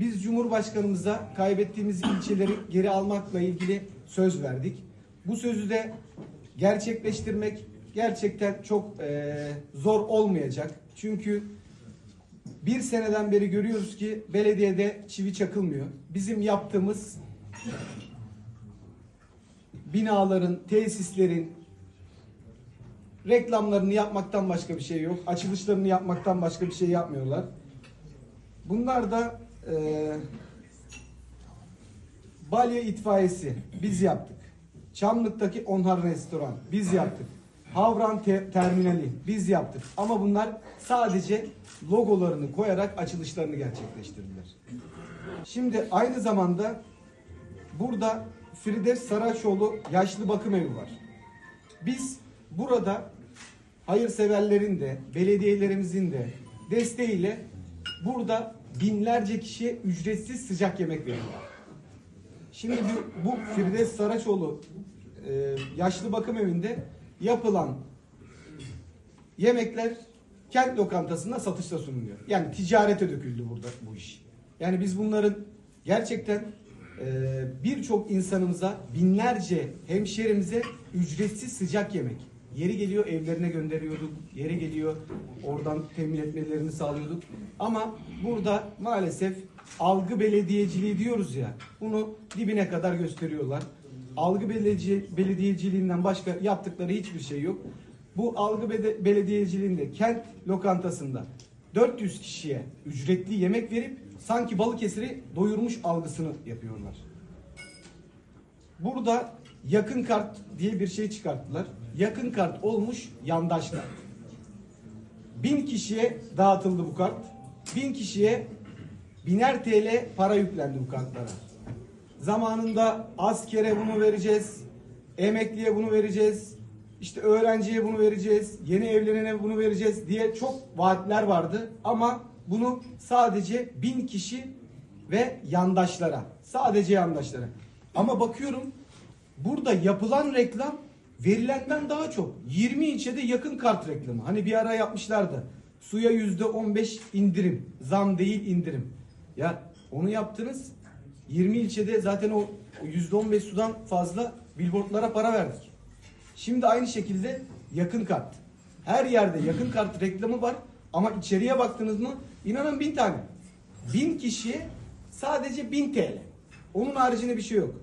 Biz Cumhurbaşkanımıza kaybettiğimiz ilçeleri geri almakla ilgili söz verdik. Bu sözü de gerçekleştirmek gerçekten çok eee, zor olmayacak. Çünkü bir seneden beri görüyoruz ki belediyede çivi çakılmıyor. Bizim yaptığımız binaların, tesislerin reklamlarını yapmaktan başka bir şey yok. Açılışlarını yapmaktan başka bir şey yapmıyorlar. Bunlar da eee Balya itfaiyesi biz yaptık. Çamlık'taki Onhar Restoran biz yaptık. Havran te- Terminali biz yaptık. Ama bunlar sadece logolarını koyarak açılışlarını gerçekleştirdiler. Şimdi aynı zamanda burada Firdevs Saraçoğlu Yaşlı Bakım Evi var. Biz burada hayırseverlerin de, belediyelerimizin de desteğiyle burada binlerce kişiye ücretsiz sıcak yemek veriyoruz. Şimdi bu, bu Firdevs Saraçoğlu e, yaşlı bakım evinde yapılan yemekler kent lokantasında satışta sunuluyor. Yani ticarete döküldü burada bu iş. Yani biz bunların gerçekten e, birçok insanımıza, binlerce hemşerimize ücretsiz sıcak yemek. Yeri geliyor evlerine gönderiyorduk, yeri geliyor oradan temin etmelerini sağlıyorduk. Ama burada maalesef algı belediyeciliği diyoruz ya, bunu dibine kadar gösteriyorlar. Algı belediye, belediyeciliğinden başka yaptıkları hiçbir şey yok. Bu algı bede- belediyeciliğinde kent lokantasında 400 kişiye ücretli yemek verip sanki Balıkesir'i doyurmuş algısını yapıyorlar. Burada yakın kart diye bir şey çıkarttılar. Yakın kart olmuş yandaşlar. Bin kişiye dağıtıldı bu kart. Bin kişiye biner TL para yüklendi bu kartlara. Zamanında askere bunu vereceğiz, emekliye bunu vereceğiz, işte öğrenciye bunu vereceğiz, yeni evlenene bunu vereceğiz diye çok vaatler vardı. Ama bunu sadece bin kişi ve yandaşlara, sadece yandaşlara. Ama bakıyorum burada yapılan reklam verilenden daha çok. 20 ilçede yakın kart reklamı. Hani bir ara yapmışlardı. Suya yüzde 15 indirim. Zam değil indirim. Ya onu yaptınız. 20 ilçede zaten o yüzde 15 sudan fazla billboardlara para verdik. Şimdi aynı şekilde yakın kart. Her yerde yakın kart reklamı var ama içeriye baktınız mı inanın bin tane. Bin kişiye sadece bin TL. Onun haricinde bir şey yok.